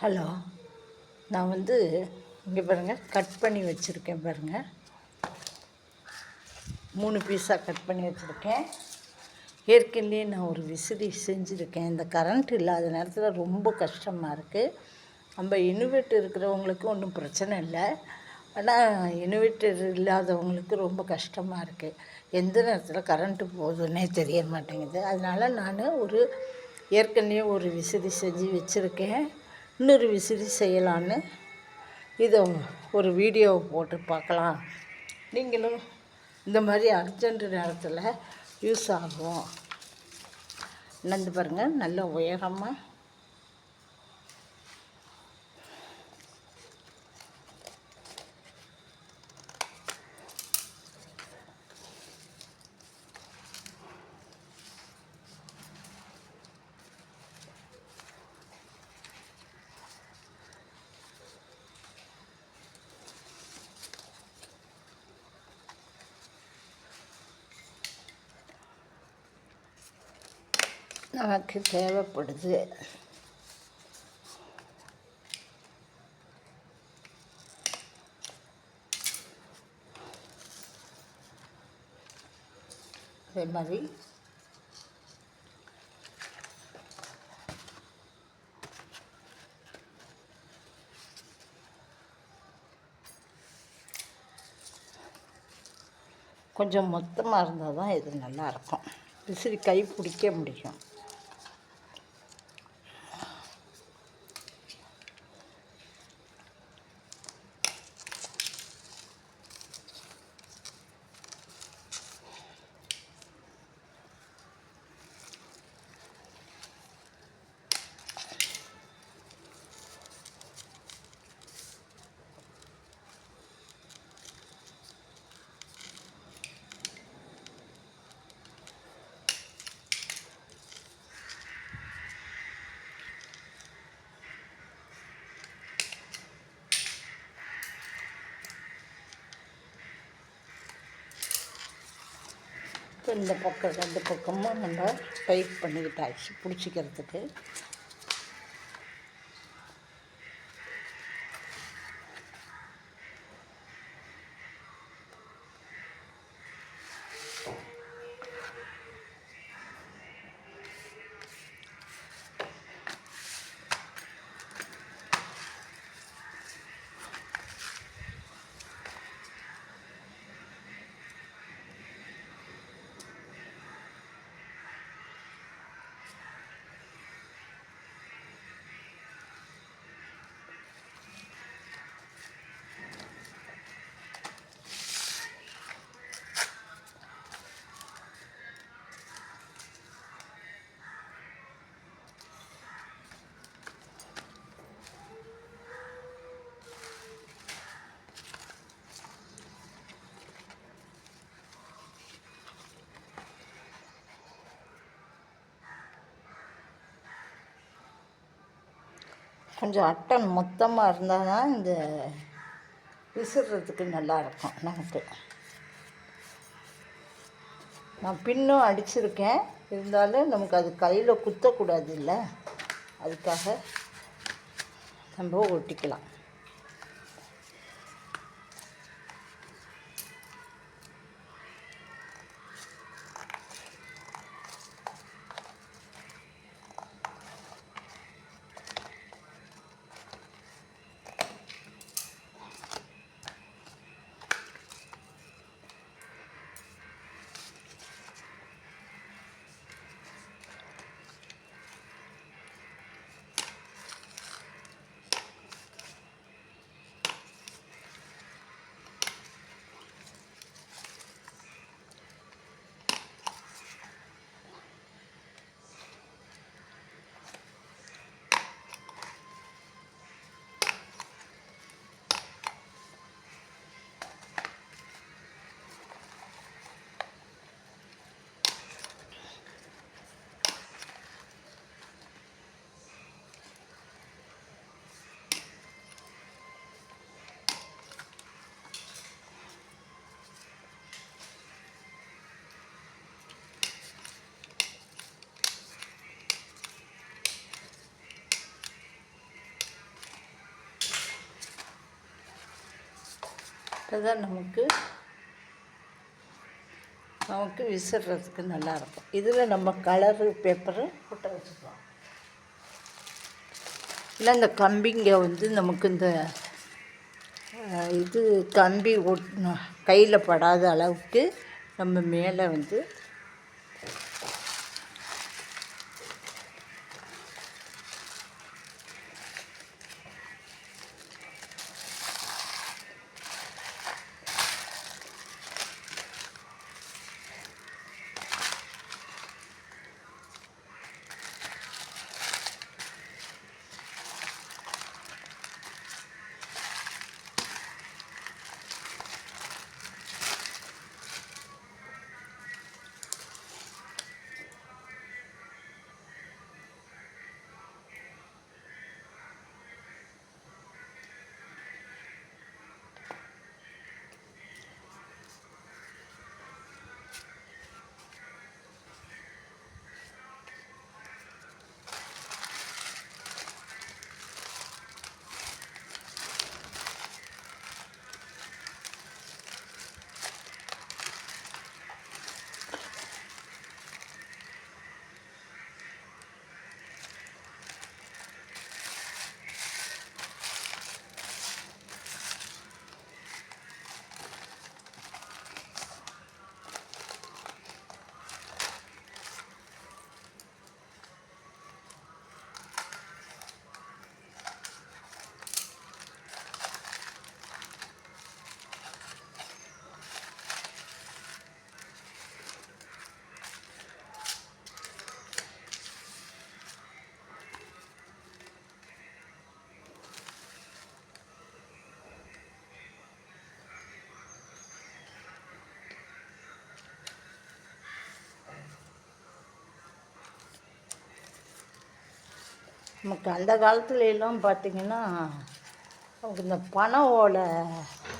Hello நான் வந்து இங்கே பாருங்கள் கட் பண்ணி வச்சுருக்கேன் பாருங்கள் மூணு பீஸாக கட் பண்ணி வச்சுருக்கேன். ஏற்கனவே நான் ஒரு விசிறி செஞ்சுருக்கேன். இந்த கரண்ட் இல்லாத நேரத்தில் ரொம்ப கஷ்டமாக இருக்குது நம்ம இன்வெர்ட்டர் இருக்கிறவங்களுக்கு ஒன்றும் பிரச்சனை இல்லை. ஆனால் இன்வெர்ட்டர் இல்லாதவங்களுக்கு ரொம்ப கஷ்டமாக இருக்குது எந்த நேரத்தில் கரண்ட்டு போகுதுன்னே தெரிய மாட்டேங்குது. அதனால் நான் ஒரு ஏற்கனவே ஒரு விசிறி செஞ்சு வச்சுருக்கேன். இன்னொரு விசிறி செய்யலான்னு. இதை ஒரு வீடியோ போட்டு பார்க்கலாம். நீங்களும் இந்த மாதிரி அர்ஜென்ட் நேரத்தில் யூஸ் ஆகும். நடந்து பாருங்கள் நல்ல உயரமாக நமக்கு தேவைப்படுது. அதே மாதிரி கொஞ்சம் மொத்தமாக இருந்தால் தான் இது நல்லாயிருக்கும் விசிறி கை பிடிக்க முடியும். இந்த பக்கம் ரெண்டு பக்கமும் நம்ம டைட் பண்ணிக்கிட்டாச்சு பிடிச்சிக்கிறதுக்கு. கொஞ்சம் அட்டை மொத்தமாக இருந்தால் தான் இந்த விசிறதுக்கு நல்லாயிருக்கும் நமக்கு. நான் பின்னும் அடிச்சிருக்கேன். இருந்தாலும் நமக்கு அது கையில் குத்தக்கூடாது இல்லை. அதுக்காக நம்ம ஒட்டிக்கலாம் அதுதான் நமக்கு நமக்கு விசிறதுக்கு நல்லாயிருக்கும் இதில் நம்ம கலரு பேப்பரு ஒட்ட வச்சுக்கலாம். இல்லை இந்த கம்பிங்க வந்து நமக்கு இந்த இது கம்பி ஒட் கையில் படாத அளவுக்கு நம்ம மேலே வந்து நமக்கு அந்த காலத்துல எல்லாம் பார்த்திங்கன்னா இந்த பணவோட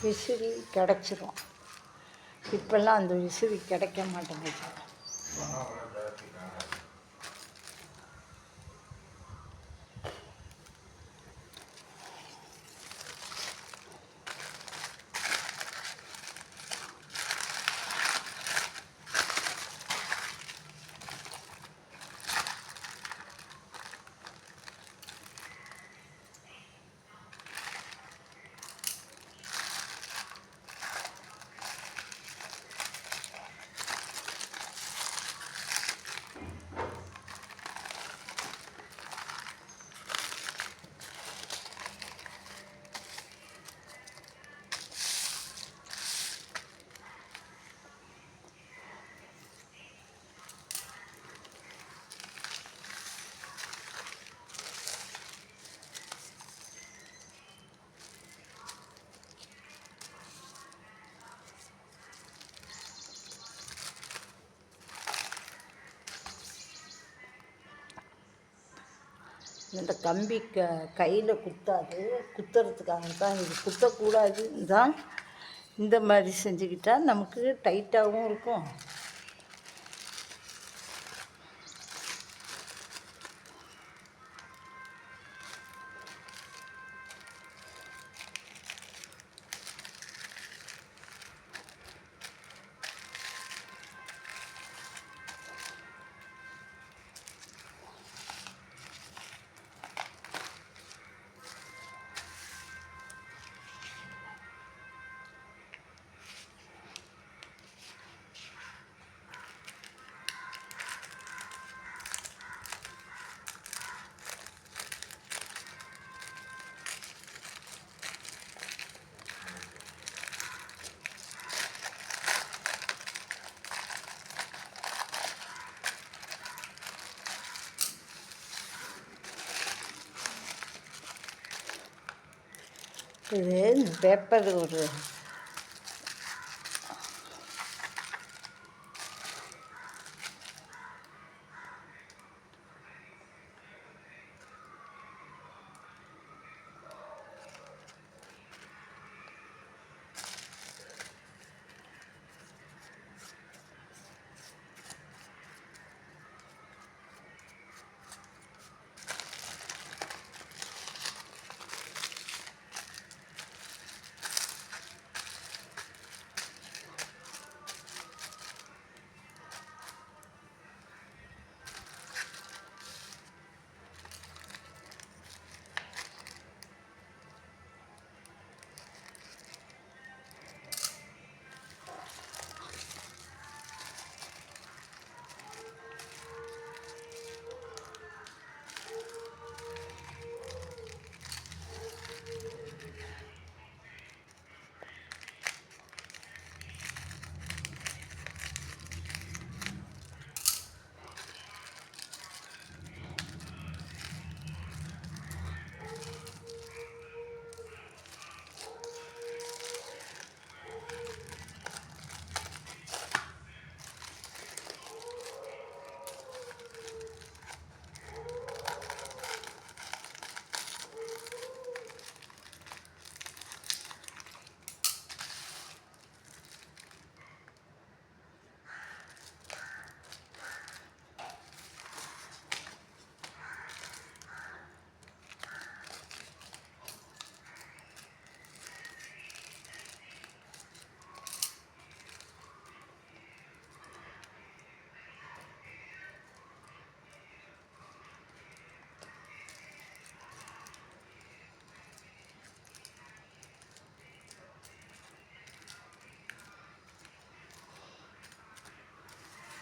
விசிறி கிடச்சிரும். இப்போல்லாம் அந்த விசிறி கிடைக்க மாட்டேங்குது. இந்த கம்பி க கையில் குத்தாது குத்துறதுக்காக தான் இது. குத்தக்கூடாதுன்னு தான் இந்த மாதிரி செஞ்சுக்கிட்டால் நமக்கு டைட்டாகவும் இருக்கும். இது இந்த பேப்பர் ஒரு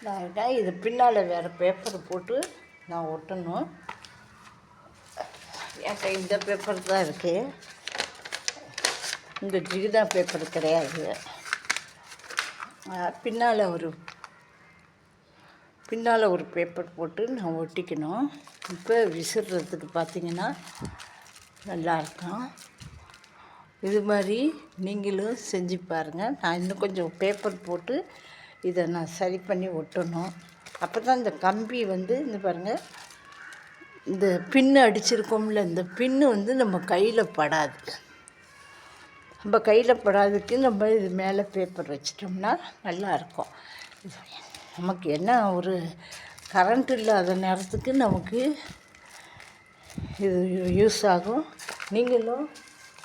நான் இது பின்னால் வேறு பேப்பர் போட்டு நான் ஒட்டணும். என்கிட்ட இந்த பேப்பர் தான் இருக்குது இந்த ஜிகிதா பேப்பர் கிடையாது. பின்னால் ஒரு பின்னால் ஒரு பேப்பர் போட்டு நான் ஒட்டிக்கணும். இப்போ விசிறதுக்கு பார்த்தீங்கன்னா நல்லாயிருக்கும் இது மாதிரி நீங்களும் செஞ்சு பாருங்கள் நான் இன்னும் கொஞ்சம் பேப்பர் போட்டு இதை நான் சரி பண்ணி ஒட்டணும். அப்போ தான் இந்த கம்பி வந்து இந்த பாருங்கள் இந்த பின்னு அடிச்சிருக்கோம்ல இந்த பின்னு வந்து நம்ம கையில் படாது. நம்ம கையில் படாதுக்கு நம்ம இது மேலே பேப்பர் வச்சிட்டோம்னா நல்லாயிருக்கும் நமக்கு என்ன ஒரு கரண்ட் இல்லாத நேரத்துக்கு நமக்கு இது யூஸ் ஆகும். நீங்களும்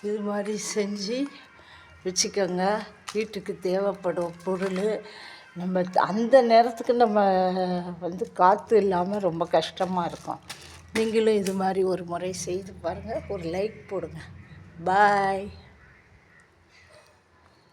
இது மாதிரி செஞ்சு வச்சுக்கோங்க. வீட்டுக்கு தேவைப்படும் பொருள் நம்ம அந்த நேரத்துக்கு நம்ம வந்து காற்று இல்லாமல் ரொம்ப கஷ்டமாக இருக்கும். நீங்களும் இது மாதிரி ஒரு முறை செய்து பாருங்கள் ஒரு லைக் போடுங்க. பாய்.